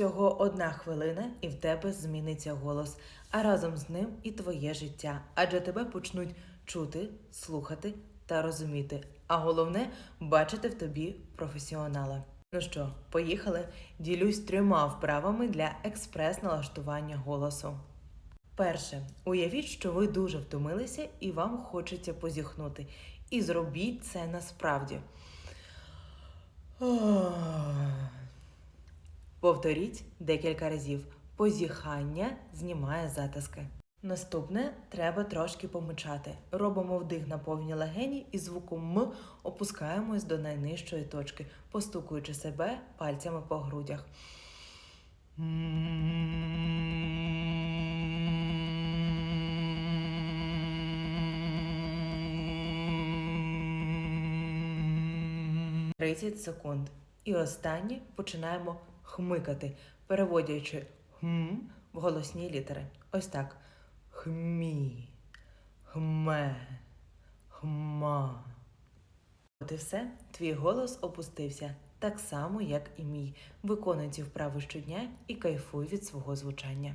Всього одна хвилина, і в тебе зміниться голос, а разом з ним і твоє життя. Адже тебе почнуть чути, слухати та розуміти. А головне бачити в тобі професіонала. Ну що, поїхали? Ділюсь трьома вправами для експрес-налаштування голосу. Перше, уявіть, що ви дуже втомилися і вам хочеться позіхнути. І зробіть це насправді. Повторіть декілька разів. Позіхання знімає затиски. Наступне треба трошки помичати. Робимо вдих на повні легені і звуком М опускаємось до найнижчої точки, постукуючи себе пальцями по грудях. Тридцять секунд. І останнє починаємо хмикати, переводячи хм в голосні літери. Ось так. Хмі, хме, хма. От і все, твій голос опустився, так само, як і мій. Виконуй ці вправи щодня і кайфуй від свого звучання.